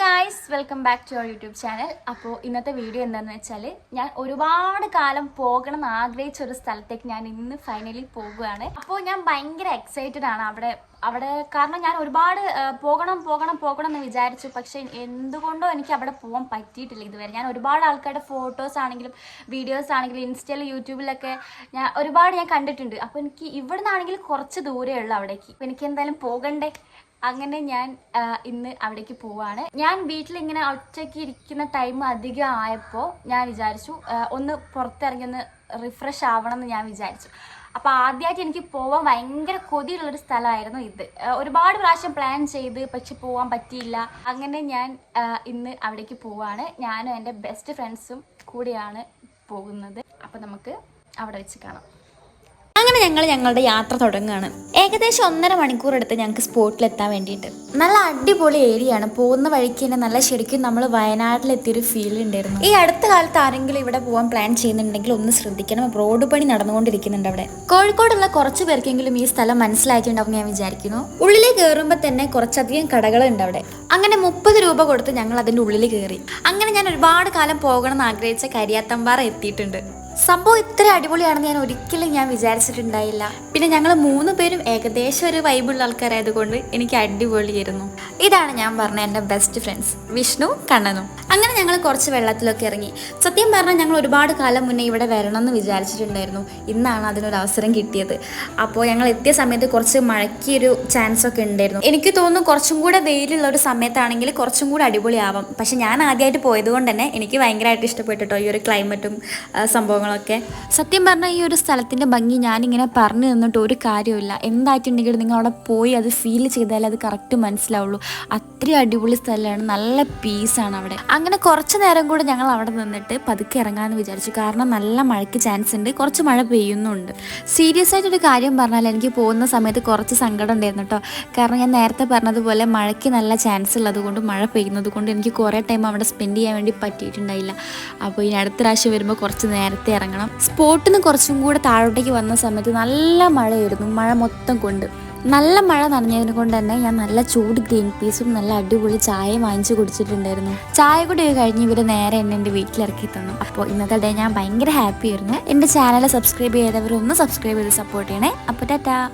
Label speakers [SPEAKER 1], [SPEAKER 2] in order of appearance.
[SPEAKER 1] Guys welcome back to our YouTube channel അപ്പോൾ ഇന്നത്തെ video എന്താണെന്ന് വെച്ചാൽ ഞാൻ ഒരുപാട് കാലം പോകണം എന്ന് ആഗ്രഹിച്ച ഒരു സ്ഥലത്തേക്ക് ഞാൻ ഇന്ന് ഫൈനലി പോകുകയാണ് അപ്പോൾ ഞാൻ ഭയങ്കര എക്സൈറ്റഡ് ആണ് അവിടെ അവിടെ കാരണം ഞാൻ ഒരുപാട് പോകണം പോകണം പോകണം എന്ന് വിചാരിച്ചു. പക്ഷെ എന്തുകൊണ്ടോ എനിക്ക് അവിടെ പോകാൻ പറ്റിയിട്ടില്ല ഇതുവരെ. ഞാൻ ഒരുപാട് ആൾക്കാരുടെ ഫോട്ടോസ് ആണെങ്കിലും വീഡിയോസ് ആണെങ്കിലും ഇൻസ്റ്റയിൽ യൂട്യൂബിലൊക്കെ ഞാൻ ഒരുപാട് ഞാൻ കണ്ടിട്ടുണ്ട്. അപ്പോൾ എനിക്ക് ഇവിടെ നിന്നാണെങ്കിൽ കുറച്ച് ദൂരമേ ഉള്ളൂ അവിടേക്ക്. അപ്പോൾ എനിക്ക് എന്തായാലും പോകണ്ടേ? അങ്ങനെ ഞാൻ ഇന്ന് അവിടേക്ക് പോവാണ്. ഞാൻ വീട്ടിൽ ഇങ്ങനെ ഒറ്റയ്ക്ക് ഇരിക്കുന്ന ടൈം അധികം ആയപ്പോൾ ഞാൻ വിചാരിച്ചു ഒന്ന് പുറത്തിറങ്ങി ഒന്ന് റിഫ്രഷ് ആവണം എന്ന് ഞാൻ വിചാരിച്ചു. അപ്പോൾ ആദ്യമായിട്ട് എനിക്ക് പോവാൻ ഭയങ്കര കൊതിയുള്ളൊരു സ്ഥലമായിരുന്നു ഇത്. ഒരുപാട് പ്രാവശ്യം പ്ലാൻ ചെയ്ത് പക്ഷെ പോവാൻ പറ്റിയില്ല. അങ്ങനെ ഞാൻ ഇന്ന് അവിടേക്ക് പോവാണ്. ഞാനും എന്റെ ബെസ്റ്റ് ഫ്രണ്ട്സും കൂടിയാണ് പോകുന്നത്. അപ്പോൾ നമുക്ക് അവിടെ വെച്ച് കാണാം.
[SPEAKER 2] അങ്ങനെ ഞങ്ങൾ ഞങ്ങളുടെ യാത്ര തുടങ്ങുകയാണ്. ഏകദേശം ഒന്നര മണിക്കൂർ എടുത്ത് ഞങ്ങൾക്ക് സ്പോട്ടിലെത്താൻ വേണ്ടിയിട്ട്. നല്ല അടിപൊളി ഏരിയയാണ്. പോകുന്ന വഴിക്ക് തന്നെ നല്ല ശരിക്കും നമ്മൾ വയനാട്ടിലെത്തിയൊരു ഫീൽ ഉണ്ടായിരുന്നു ഈ അടുത്ത കാലത്ത് ആരെങ്കിലും ഇവിടെ പോകാൻ പ്ലാൻ ചെയ്യുന്നുണ്ടെങ്കിൽ ഒന്ന് ശ്രദ്ധിക്കണം. റോഡ് പണി നടന്നുകൊണ്ടിരിക്കുന്നുണ്ട് അവിടെ. കോഴിക്കോടുള്ള കുറച്ച് പേർക്കെങ്കിലും ഈ സ്ഥലം മനസ്സിലാക്കിയിട്ടുണ്ടാവും ഞാൻ വിചാരിക്കുന്നു. ഉള്ളിൽ കയറുമ്പോൾ തന്നെ കുറച്ചധികം കടകളുണ്ട് അവിടെ. അങ്ങനെ മുപ്പത് രൂപ കൊടുത്ത് ഞങ്ങൾ അതിന്റെ ഉള്ളിൽ കയറി അങ്ങനെ ഞാൻ ഒരുപാട് കാലം പോകണം എന്ന് ആഗ്രഹിച്ച കരിയാത്തമ്പാറ എത്തിയിട്ടുണ്ട്. സംഭവം ഇത്ര അടിപൊളിയാണെന്ന് ഞാൻ ഒരിക്കലും ഞാൻ വിചാരിച്ചിട്ടുണ്ടായില്ല. പിന്നെ ഞങ്ങൾ മൂന്ന് പേരും ഏകദേശം ഒരു വൈബുള്ള ആൾക്കാരായതുകൊണ്ട് എനിക്ക് അടിപൊളിയായിരുന്നു. ഇതാണ് ഞാൻ പറഞ്ഞ എന്റെ ബെസ്റ്റ് ഫ്രണ്ട്സ് വിഷ്ണു കണ്ണനും. അങ്ങനെ ഞങ്ങൾ കുറച്ച് വെള്ളത്തിലൊക്കെ ഇറങ്ങി. സത്യം പറഞ്ഞാൽ ഞങ്ങൾ ഒരുപാട് കാലം മുന്നേ ഇവിടെ വരണം എന്ന് വിചാരിച്ചിട്ടുണ്ടായിരുന്നു. ഇന്നാണ് അതിനൊരു അവസരം കിട്ടിയത്. അപ്പോൾ ഞങ്ങൾ എത്തിയ സമയത്ത് കുറച്ച് മഴയ്ക്കൊരു ചാൻസ് ഒക്കെ ഉണ്ടായിരുന്നു. എനിക്ക് തോന്നുന്നു കുറച്ചും കൂടെ വെയിലുള്ള ഒരു സമയത്താണെങ്കിൽ കുറച്ചും കൂടെ അടിപൊളിയാവാം. പക്ഷെ ഞാൻ ആദ്യമായിട്ട് പോയതുകൊണ്ട് തന്നെ എനിക്ക് ഭയങ്കരമായിട്ട് ഇഷ്ടപ്പെട്ടിട്ടോ ഈ ഒരു ക്ലൈമറ്റും ആ, സംഭവങ്ങളൊക്കെ. സത്യം പറഞ്ഞാൽ ഈ ഒരു സ്ഥലത്തിന്റെ ഭംഗി ഞാനിങ്ങനെ പറഞ്ഞു തന്നിട്ട് ഒരു കാര്യമില്ല എന്തായിട്ടുണ്ടെങ്കിലും നിങ്ങൾ അവിടെ പോയി അത് ഫീൽ ചെയ്താലേ അത് കറക്റ്റ് മനസ്സിലാവുള്ളൂ. അത്രയും അടിപൊളി സ്ഥലമാണ്. നല്ല പീസാണ് അവിടെ. അങ്ങനെ കുറച്ച് നേരം കൂടെ ഞങ്ങൾ അവിടെ നിന്നിട്ട് പതുക്കെ ഇറങ്ങാമെന്ന് വിചാരിച്ചു. കാരണം നല്ല മഴയ്ക്ക് ചാൻസ് ഉണ്ട്. കുറച്ച് മഴ പെയ്യുന്നുണ്ട്. സീരിയസ് ആയിട്ടൊരു കാര്യം പറഞ്ഞാൽ എനിക്ക് പോകുന്ന സമയത്ത് കുറച്ച് സങ്കടം ഉണ്ടായിരുന്നു കേട്ടോ കാരണം ഞാൻ നേരത്തെ പറഞ്ഞതുപോലെ മഴയ്ക്ക് നല്ല ചാൻസ് ഉള്ളതുകൊണ്ട് മഴ പെയ്യുന്നത് കൊണ്ട് എനിക്ക് കുറേ ടൈം അവിടെ സ്പെൻഡ് ചെയ്യാൻ വേണ്ടി പറ്റിയിട്ടുണ്ടായില്ല. അപ്പോൾ ഇനി അടുത്ത പ്രാവശ്യം വരുമ്പോൾ കുറച്ച് നേരത്തെ ഇറങ്ങണം സ്പോട്ടിൽ നിന്ന് കുറച്ചും കൂടെ താഴോട്ടേക്ക് വന്ന സമയത്ത് നല്ല മഴയായിരുന്നു. മഴ മൊത്തം കൊണ്ട്. നല്ല മഴ നനഞ്ഞതിനെ കൊണ്ട് തന്നെ ഞാൻ നല്ല ചൂട് ഗ്രീൻ പീസും നല്ല അടിപൊളി ചായയും വാങ്ങിച്ചു കുടിച്ചിട്ടുണ്ടായിരുന്നു. ചായ കൂടി കഴിഞ്ഞ് ഇവർ നേരെ എന്നെ എന്റെ വീട്ടിലിറക്കി തന്നു. അപ്പോൾ ഇന്നത്തെ ഡേ ഞാൻ ഭയങ്കര ഹാപ്പി ആയിരുന്നു എന്റെ ചാനൽ സബ്സ്ക്രൈബ് ചെയ്തവരൊന്ന് സബ്സ്ക്രൈബ് ചെയ്ത് സപ്പോർട്ട് ചെയ്യണേ. അപ്പോൾ ടാറ്റാ.